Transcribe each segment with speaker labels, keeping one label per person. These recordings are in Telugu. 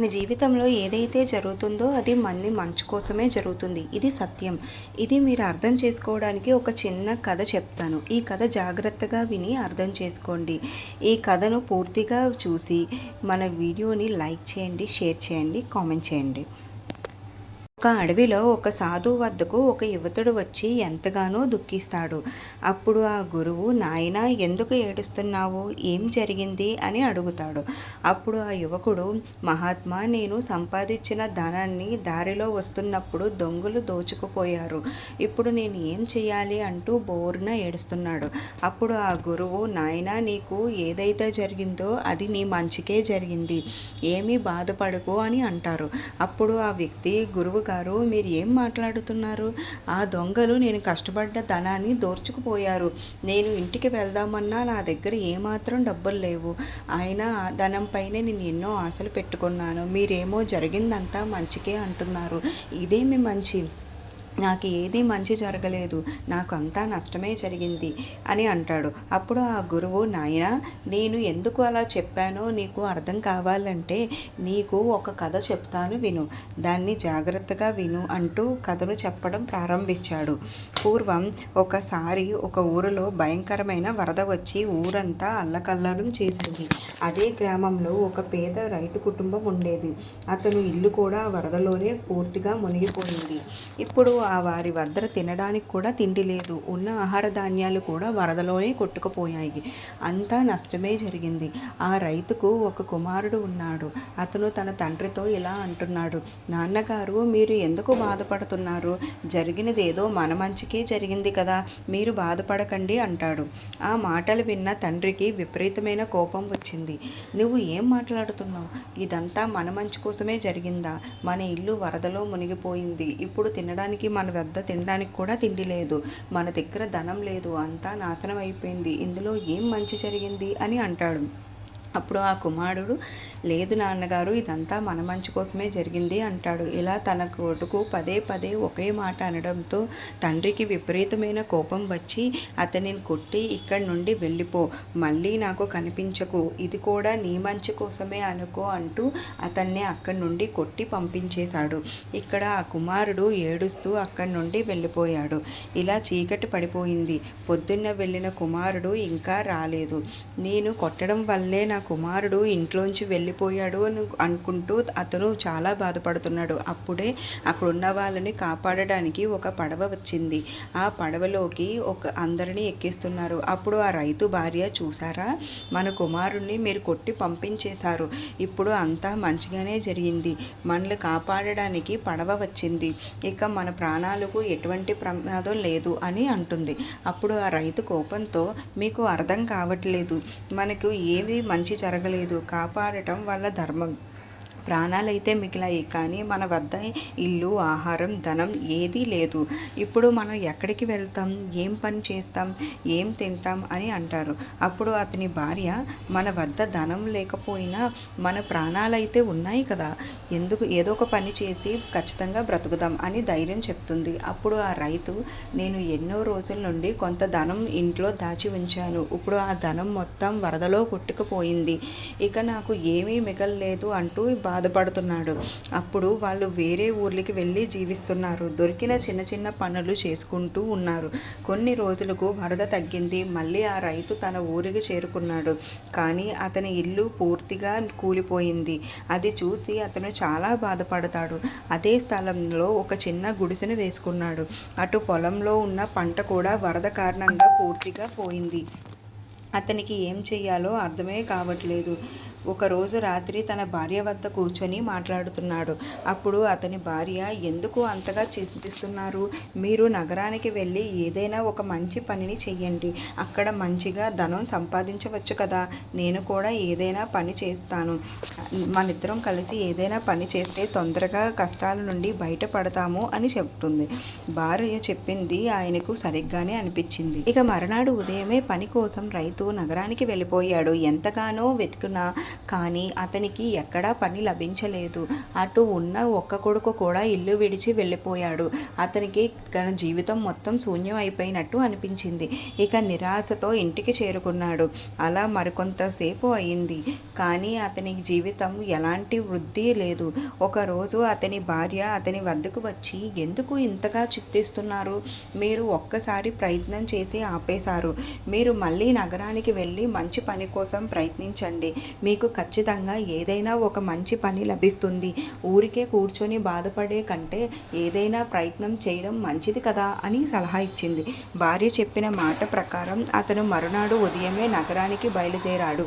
Speaker 1: మన జీవితంలో ఏదైతే జరుగుతుందో అది మన మంచు కోసమే జరుగుతుంది. ఇది సత్యం. ఇది మీరు అర్థం చేసుకోవడానికి ఒక చిన్న కథ చెప్తాను. ఈ కథ జాగ్రత్తగా విని అర్థం చేసుకోండి. ఈ కథను పూర్తిగా చూసి మన వీడియోని లైక్ చేయండి షేర్ చేయండి కామెంట్ చేయండి. ఒక అడవిలో ఒక సాధువు వద్దకు ఒక యువతుడు వచ్చి ఎంతగానో దుఃఖిస్తాడు. అప్పుడు ఆ గురువు నాయనా ఎందుకు ఏడుస్తున్నావు? ఏం జరిగింది? అని అడుగుతాడు. అప్పుడు ఆ యువకుడు మహాత్మా నేను సంపాదించిన ధనాన్ని దారిలో వస్తున్నప్పుడు దొంగలు దోచుకుపోయారు. ఇప్పుడు నేను ఏం చేయాలి అంటూ బోరున ఏడుస్తున్నాడు. అప్పుడు ఆ గురువు నాయనా నీకు ఏదైతే జరిగిందో అది నీ మంచికే జరిగింది. ఏమీ బాధపడకు అని అంటారు. అప్పుడు ఆ వ్యక్తి గురువు గారు మీరు ఏం మాట్లాడుతున్నారు? ఆ దొంగలు నేను కష్టపడ్డ ధనాన్ని దోర్చుకుపోయారు. నేను ఇంటికి వెళ్దామన్నా నా దగ్గర ఏమాత్రం డబ్బులు లేవు. అయినా ఆ ధనంపైనే నేను ఎన్నో ఆశలు పెట్టుకున్నాను. మీరేమో జరిగిందంతా మంచికే అంటున్నారు. ఇదేమి మంచి. నాకు ఏది మంచి జరగలేదు నాకు అంతా నష్టమే జరిగింది అని అంటాడు. అప్పుడు ఆ గురువు నాయన నేను ఎందుకు అలా చెప్పానో నీకు అర్థం కావాలంటే నీకు ఒక కథ చెప్తాను విను. దాన్ని జాగ్రత్తగా విను అంటూ కథను చెప్పడం ప్రారంభించాడు. పూర్వం ఒకసారి ఒక ఊరిలో భయంకరమైన వరద వచ్చి ఊరంతా అల్లకల్లడం చేసింది. అదే గ్రామంలో ఒక పేద రైతు కుటుంబం ఉండేది. అతను ఇల్లు కూడా ఆ వరదలోనే పూర్తిగా మునిగిపోయింది. ఇప్పుడు ఆ ఆ వారి వద్ద తినడానికి కూడా తిండి లేదు. ఉన్న ఆహార ధాన్యాలు కూడా వరదలోనే కొట్టుకుపోయాయి. అంతా నష్టమే జరిగింది. ఆ రైతుకు ఒక కుమారుడు ఉన్నాడు. అతను తన తండ్రితో ఇలా అంటున్నాడు. నాన్నగారు మీరు ఎందుకు బాధపడుతున్నారు? జరిగినది ఏదో మన మంచికే జరిగింది కదా. మీరు బాధపడకండి అంటాడు. ఆ మాటలు విన్న తండ్రికి విపరీతమైన కోపం వచ్చింది. నువ్వు ఏం మాట్లాడుతున్నావు? ఇదంతా మన మంచి కోసమే జరిగిందా? మన ఇల్లు వరదలో మునిగిపోయింది. ఇప్పుడు తినడానికి మన వద్ద తినడానికి కూడా తిండి లేదు. మన దగ్గర ధనం లేదు. అంతా నాశనం అయిపోయింది. ఇందులో ఏం మంచి జరిగింది? అని అంటాడు. అప్పుడు ఆ కుమారుడు లేదు నాన్నగారు ఇదంతా మన మంచి కోసమే జరిగింది అంటాడు. ఇలా తన కొడుకు పదే పదే ఒకే మాట అనడంతో తండ్రికి విపరీతమైన కోపం వచ్చి అతనిని కొట్టి ఇక్కడి నుండి వెళ్ళిపో మళ్ళీ నాకు కనిపించకు. ఇది కూడా నీ మంచి కోసమే అనుకో అంటూ అతన్ని అక్కడి నుండి కొట్టి పంపించేశాడు. ఇక్కడ ఆ కుమారుడు ఏడుస్తూ అక్కడి నుండి వెళ్ళిపోయాడు. ఇలా చీకటి పడిపోయింది. పొద్దున్న వెళ్ళిన కుమారుడు ఇంకా రాలేదు. నేను కొట్టడం వల్లే నా నా కుమారుడు ఇంట్లోంచి వెళ్ళిపోయాడు అని అనుకుంటూ అతను చాలా బాధపడుతున్నాడు. అప్పుడే అక్కడ ఉన్న వాళ్ళని కాపాడడానికి ఒక పడవ వచ్చింది. ఆ పడవలోకి ఒక అందరినీ ఎక్కిస్తున్నారు. అప్పుడు ఆ రైతు భార్య చూసారా మన కుమారుణ్ణి మీరు కొట్టి పంపించేశారు. ఇప్పుడు అంతా మంచిగానే జరిగింది. మనల్ని కాపాడడానికి పడవ వచ్చింది. ఇక మన ప్రాణాలకు ఎటువంటి ప్రమాదం లేదు అని అంటుంది. అప్పుడు ఆ రైతు కోపంతో మీకు అర్థం కావట్లేదు. మనకు ఏవి మంచి జరగలేదు. కాపాడటం వల్ల ధర్మం. ప్రాణాలైతే మిగిలాయి కానీ మన వద్ద ఇల్లు ఆహారం ధనం ఏదీ లేదు. ఇప్పుడు మనం ఎక్కడికి వెళ్తాం? ఏం పని చేస్తాం? ఏం తింటాం? అని అంటారు. అప్పుడు అతని భార్య మన వద్ద ధనం లేకపోయినా మన ప్రాణాలైతే ఉన్నాయి కదా. ఎందుకు? ఏదో ఒక పని చేసి ఖచ్చితంగా బ్రతుకుదాం అని ధైర్యం చెప్తుంది. అప్పుడు ఆ రైతు నేను ఎన్నో రోజుల నుండి కొంత ధనం ఇంట్లో దాచి ఉంచాను. ఇప్పుడు ఆ ధనం మొత్తం వరదలో కొట్టుకుపోయింది. ఇక నాకు ఏమీ మిగలలేదు అంటూ బా బాధపడుతున్నాడు. అప్పుడు వాళ్ళు వేరే ఊర్లకి వెళ్ళి జీవిస్తున్నారు. దొరికిన చిన్న చిన్న పనులు చేసుకుంటూ ఉన్నారు. కొన్ని రోజులకు వరద తగ్గింది. మళ్ళీ ఆ రైతు తన ఊరికి చేరుకున్నాడు. కానీ అతని ఇల్లు పూర్తిగా కూలిపోయింది. అది చూసి అతను చాలా బాధపడతాడు. అదే స్థలంలో ఒక చిన్న గుడిసెను వేసుకున్నాడు. అటు పొలంలో ఉన్న పంట కూడా వరద కారణంగా పూర్తిగా పోయింది. అతనికి ఏం చేయాలో అర్థమే కావట్లేదు. ఒకరోజు రాత్రి తన భార్య వద్ద కూర్చొని మాట్లాడుతున్నాడు. అప్పుడు అతని భార్య ఎందుకు అంతగా చింతిస్తున్నారు? మీరు నగరానికి వెళ్ళి ఏదైనా ఒక మంచి పనిని చెయ్యండి. అక్కడ మంచిగా ధనం సంపాదించవచ్చు కదా. నేను కూడా ఏదైనా పని చేస్తాను. మనిద్దరం కలిసి ఏదైనా పని చేస్తే తొందరగా కష్టాల నుండి బయటపడతాము అని చెప్తుంది. భార్య చెప్పింది ఆయనకు సరిగ్గానే అనిపించింది. ఇక మరునాడు ఉదయమే పని కోసం రైతు నగరానికి వెళ్ళిపోయాడు. ఎంతగానో వెతుకున్నా కానీ అతనికి ఎక్కడా పని లభించలేదు. అటు ఉన్న ఒక్క కొడుకు కూడా ఇల్లు విడిచి వెళ్ళిపోయాడు. అతనికి తన జీవితం మొత్తం శూన్యం అయిపోయినట్టు అనిపించింది. ఇక నిరాశతో ఇంటికి చేరుకున్నాడు. అలా మరికొంతసేపు అయింది. కానీ అతని జీవితం ఎలాంటి వృద్ధి లేదు. ఒకరోజు అతని భార్య అతని వద్దకు వచ్చి ఎందుకు ఇంతగా చిత్తిస్తున్నారు? మీరు ఒక్కసారి ప్రయత్నం చేసి ఆపేశారు. మీరు మళ్ళీ నగరానికి వెళ్ళి మంచి పని కోసం ప్రయత్నించండి. మీకు ఖచ్చితంగా ఏదైనా ఒక మంచి పని లభిస్తుంది. ఊరికే కూర్చొని బాధపడే కంటే ఏదైనా ప్రయత్నం చేయడం మంచిది కదా అని సలహా ఇచ్చింది. భార్య చెప్పిన మాట ప్రకారం అతను మరునాడు ఉదయమే నగరానికి బయలుదేరాడు.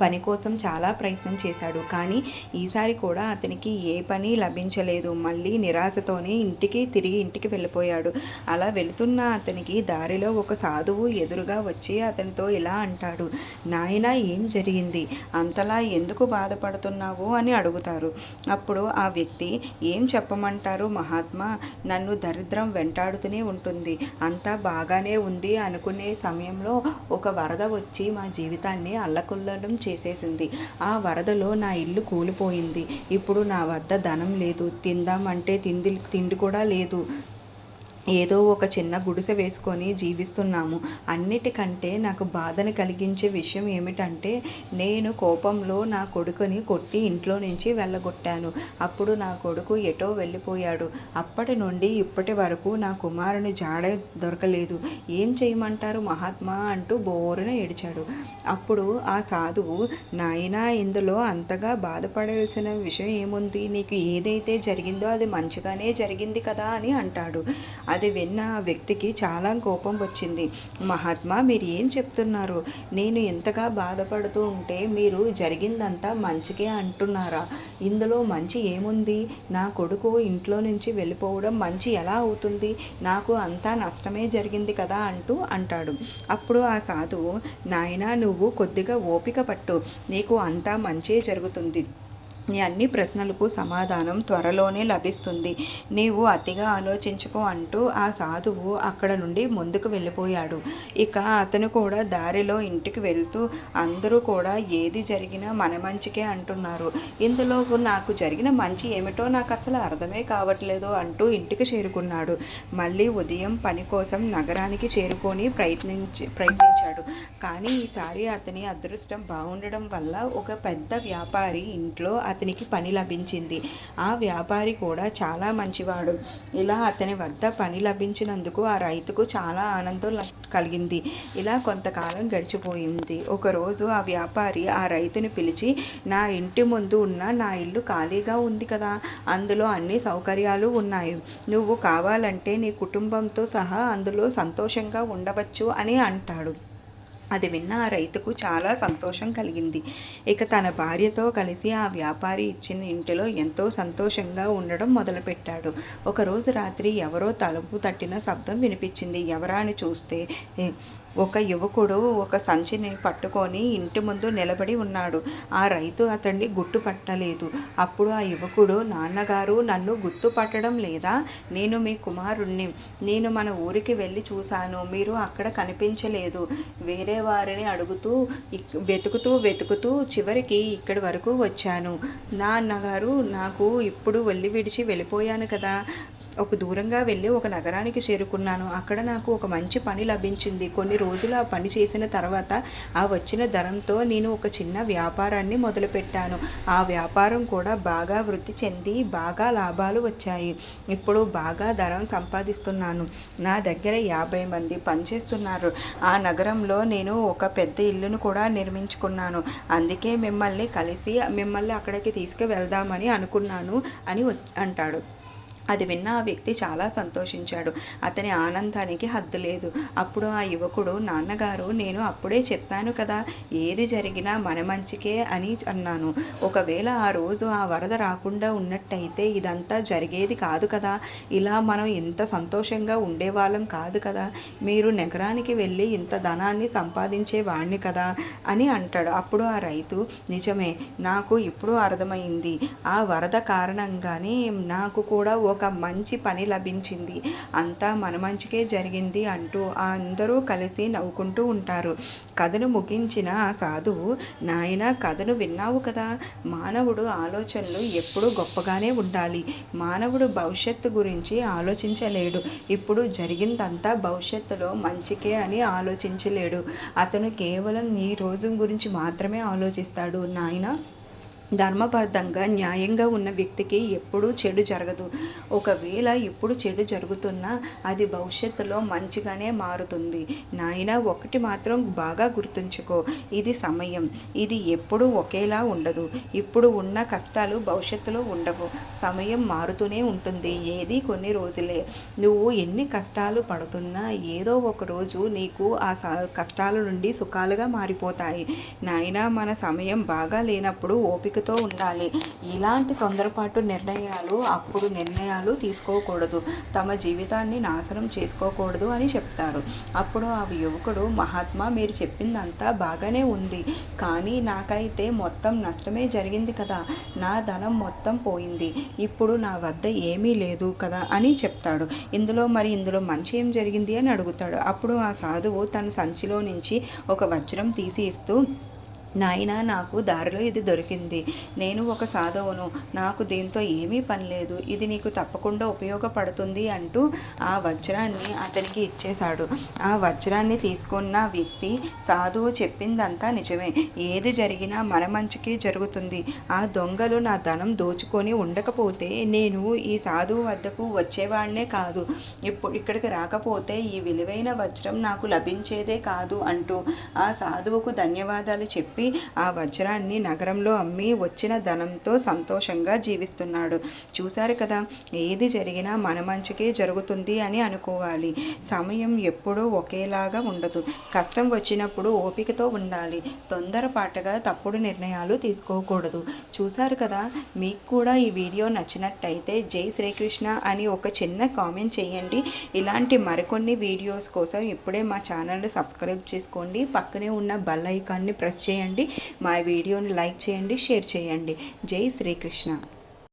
Speaker 1: పని కోసం చాలా ప్రయత్నం చేశాడు. కానీ ఈసారి కూడా అతనికి ఏ పని లభించలేదు. మళ్ళీ నిరాశతోనే ఇంటికి తిరిగి ఇంటికి వెళ్ళిపోయాడు. అలా వెళుతున్న అతనికి దారిలో ఒక సాధువు ఎదురుగా వచ్చి అతనితో ఇలా అంటాడు నాయన ఏం జరిగింది? అంతలా ఎందుకు బాధపడుతున్నావు? అని అడుగుతారు. అప్పుడు ఆ వ్యక్తి ఏం చెప్పమంటారు మహాత్మా? నన్ను దరిద్రం వెంటాడుతూనే ఉంటుంది. అంతా బాగానే ఉంది అనుకునే సమయంలో ఒక వరద వచ్చి మా జీవితాన్ని అల్లకుల్లడం చేసేసింది. ఆ వరదలో నా ఇల్లు కూలిపోయింది. ఇప్పుడు నా వద్ద ధనం లేదు. తిందామంటే తిండి తిండి కూడా లేదు. ఏదో ఒక చిన్న గుడిసె వేసుకొని జీవిస్తున్నాము. అన్నిటికంటే నాకు బాధను కలిగించే విషయం ఏమిటంటే నేను కోపంలో నా కొడుకుని కొట్టి ఇంట్లో నుంచి వెళ్ళగొట్టాను. అప్పుడు నా కొడుకు ఎటో వెళ్ళిపోయాడు. అప్పటి నుండి ఇప్పటి వరకు నా కుమారుని జాడ దొరకలేదు. ఏం చేయమంటారు మహాత్మా అంటూ బోరున ఏడిచాడు. అప్పుడు ఆ సాధువు నాయనా ఇందులో అంతగా బాధపడాల్సిన విషయం ఏముంది? నీకు ఏదైతే జరిగిందో అది మంచిగానే జరిగింది కదా అని అంటాడు. అది విన్న ఆ వ్యక్తికి చాలా కోపం వచ్చింది. మహాత్మా మీరు ఏం చెప్తున్నారు? నేను ఎంతగా బాధపడుతూ ఉంటే మీరు జరిగిందంతా మంచికే అంటున్నారా? ఇందులో మంచి ఏముంది? నా కొడుకు ఇంట్లో నుంచి వెళ్ళిపోవడం మంచి ఎలా అవుతుంది? నాకు అంతా నష్టమే జరిగింది కదా అంటూ అంటాడు. అప్పుడు ఆ సాధువు నాయనా నువ్వు కొద్దిగా ఓపిక పట్టు. నీకు అంతా మంచే జరుగుతుంది. నీ అన్ని ప్రశ్నలకు సమాధానం త్వరలోనే లభిస్తుంది. నీవు అతిగా ఆలోచించుకో అంటూ ఆ సాధువు అక్కడ నుండి ముందుకు వెళ్ళిపోయాడు. ఇక అతను కూడా దారిలో ఇంటికి వెళ్తూ అందరూ కూడా ఏది జరిగినా మన మంచికే అంటున్నారు. ఇందులో నాకు జరిగిన మంచి ఏమిటో నాకు అసలు అర్థమే కావట్లేదు అంటూ ఇంటికి చేరుకున్నాడు. మళ్ళీ ఉదయం పని కోసం నగరానికి చేరుకొని ప్రయత్నించి ప్రయత్నించాడు. కానీ ఈసారి అతని అదృష్టం బాగుండడం వల్ల ఒక పెద్ద వ్యాపారి ఇంట్లో అతనికి పని లభించింది. ఆ వ్యాపారి కూడా చాలా మంచివాడు. ఇలా అతని వద్ద పని లభించినందుకు ఆ రైతుకు చాలా ఆనందం కలిగింది. ఇలా కొంతకాలం గడిచిపోయింది. ఒకరోజు ఆ వ్యాపారి ఆ రైతుని పిలిచి నా ఇంటి ముందు ఉన్న నా ఇల్లు ఖాళీగా ఉంది కదా. అందులో అన్ని సౌకర్యాలు ఉన్నాయి. నువ్వు కావాలంటే నీ కుటుంబంతో సహా అందులో సంతోషంగా ఉండవచ్చు అని అంటాడు. అది విన్న ఆ రైతుకు చాలా సంతోషం కలిగింది. ఇక తన భార్యతో కలిసి ఆ వ్యాపారి ఇచ్చిన ఇంటిలో ఎంతో సంతోషంగా ఉండడం మొదలుపెట్టాడు. ఒకరోజు రాత్రి ఎవరో తలుపు తట్టిన శబ్దం వినిపించింది. ఎవరా అని చూస్తే ఒక యువకుడు ఒక సంచిని పట్టుకొని ఇంటి ముందు నిలబడి ఉన్నాడు. ఆ రైతు అతన్ని గుర్తుపట్టలేదు అప్పుడు ఆ యువకుడు నాన్నగారు నన్ను గుర్తుపట్టడం లేదా? నేను మీ కుమారుణ్ణి. నేను మన ఊరికి వెళ్ళి చూశాను. మీరు అక్కడ కనిపించలేదు. వేరే వారిని అడుగుతూ వెతుకుతూ వెతుకుతూ చివరికి ఇక్కడి వరకు వచ్చాను. నాన్నగారు నాకు ఇప్పుడు వెళ్ళి విడిచి వెళ్ళిపోయాను కదా. ఒక దూరంగా వెళ్ళి ఒక నగరానికి చేరుకున్నాను. అక్కడ నాకు ఒక మంచి పని లభించింది. కొన్ని రోజులు ఆ పని చేసిన తర్వాత ఆ వచ్చిన ధనంతో నేను ఒక చిన్న వ్యాపారాన్ని మొదలుపెట్టాను. ఆ వ్యాపారం కూడా బాగా వృద్ధి చెంది బాగా లాభాలు వచ్చాయి. ఇప్పుడు బాగా ధనం సంపాదిస్తున్నాను. నా దగ్గర యాభై మంది పనిచేస్తున్నారు. ఆ నగరంలో నేను ఒక పెద్ద ఇల్లును కూడా నిర్మించుకున్నాను. అందుకే మిమ్మల్ని కలిసి మిమ్మల్ని అక్కడికి తీసుకువెళ్దామని అనుకున్నాను అని అంటాడు. అది విన్న ఆ వ్యక్తి చాలా సంతోషించాడు. అతని ఆనందానికి హద్దు లేదు. అప్పుడు ఆ యువకుడు నాన్నగారు నేను అప్పుడే చెప్పాను కదా ఏది జరిగినా మన మంచికే అని అన్నాను. ఒకవేళ ఆ రోజు ఆ వరద రాకుండా ఉన్నట్టయితే ఇదంతా జరిగేది కాదు కదా. ఇలా మనం ఇంత సంతోషంగా ఉండేవాళ్ళం కాదు కదా. మీరు నగరానికి వెళ్ళి ఇంత ధనాన్ని సంపాదించే వాణ్ణి కదా అని అంటాడు. అప్పుడు ఆ రైతు నిజమే నాకు ఇప్పుడు అర్థమైంది. ఆ వరద కారణంగానే నాకు కూడా ఒక ఒక మంచి పని లభించింది. అంతా మన మంచికే జరిగింది అంటూ అందరూ కలిసి నవ్వుకుంటూ ఉంటారు. కథను ముగించిన ఆ సాధువు నాయన కథను విన్నావు కదా? మానవుడు ఆలోచనలు ఎప్పుడూ గొప్పగానే ఉండాలి. మానవుడు భవిష్యత్తు గురించి ఆలోచించలేడు. ఇప్పుడు జరిగిందంతా భవిష్యత్తులో మంచికే అని ఆలోచించలేడు. అతను కేవలం ఈ రోజు గురించి మాత్రమే ఆలోచిస్తాడు. నాయన ధర్మబద్ధంగా న్యాయంగా ఉన్న వ్యక్తికి ఎప్పుడూ చెడు జరగదు. ఒకవేళ ఇప్పుడు చెడు జరుగుతున్నా అది భవిష్యత్తులో మంచిగానే మారుతుంది. నాయన ఒకటి మాత్రం బాగా గుర్తుంచుకో. ఇది సమయం. ఇది ఎప్పుడూ ఒకేలా ఉండదు. ఇప్పుడు ఉన్న కష్టాలు భవిష్యత్తులో ఉండవు. సమయం మారుతూనే ఉంటుంది. ఏది కొన్ని రోజులే. నువ్వు ఎన్ని కష్టాలు పడుతున్నా ఏదో ఒక రోజు నీకు ఆ స కష్టాల నుండి సుఖాలుగా మారిపోతాయి. నాయన మన సమయం బాగా లేనప్పుడు ఓపిక ఓపికతో ఉండాలి. ఇలాంటి తొందరపాటు నిర్ణయాలు అప్పుడు నిర్ణయాలు తీసుకోకూడదు. తమ జీవితాన్ని నాశనం చేసుకోకూడదు అని చెప్తారు. అప్పుడు ఆ యువకుడు మహాత్మా మీరు చెప్పిందంతా బాగానే ఉంది. కానీ నాకైతే మొత్తం నష్టమే జరిగింది కదా. నా ధనం మొత్తం పోయింది. ఇప్పుడు నా వద్ద ఏమీ లేదు కదా అని చెప్తాడు. ఇందులో మరి ఇందులో మంచి ఏం జరిగింది? అని అడుగుతాడు. అప్పుడు ఆ సాధువు తన సంచిలో నుంచి ఒక వజ్రం తీసి ఇస్తూ నాయన నాకు దారిలో ఇది దొరికింది. నేను ఒక సాధువును. నాకు దీంతో ఏమీ పని లేదు. ఇది నీకు తప్పకుండా ఉపయోగపడుతుంది అంటూ ఆ వజ్రాన్ని అతనికి ఇచ్చేశాడు. ఆ వజ్రాన్ని తీసుకున్న వ్యక్తి సాధువు చెప్పిందంతా నిజమే. ఏది జరిగినా మన మంచికే జరుగుతుంది. ఆ దొంగలు నా ధనం దోచుకొని ఉండకపోతే నేను ఈ సాధువు వద్దకు వచ్చేవాడినే కాదు. ఇప్పుడు ఇక్కడికి రాకపోతే ఈ విలువైన వజ్రం నాకు లభించేదే కాదు అంటూ ఆ సాధువుకు ధన్యవాదాలు చెప్పి చెప్పి ఆ వజ్రాన్ని నగరంలో అమ్మి వచ్చిన ధనంతో సంతోషంగా జీవిస్తున్నాడు. చూశారు కదా ఏది జరిగినా మన మంచికే జరుగుతుంది అని అనుకోవాలి. సమయం ఎప్పుడూ ఒకేలాగా ఉండదు. కష్టం వచ్చినప్పుడు ఓపికతో ఉండాలి. తొందరపాటుగా తప్పుడు నిర్ణయాలు తీసుకోకూడదు. చూశారు కదా మీకు కూడా ఈ వీడియో నచ్చినట్టయితే జై శ్రీకృష్ణ అని ఒక చిన్న కామెంట్ చేయండి. ఇలాంటి మరికొన్ని వీడియోస్ కోసం ఇప్పుడే మా ఛానల్ని సబ్స్క్రైబ్ చేసుకోండి. పక్కనే ఉన్న బెల్ ఐకాన్ని ప్రెస్ చేయండి. మా వీడియోని లైక్ చేయండి షేర్ చేయండి. జై శ్రీకృష్ణ.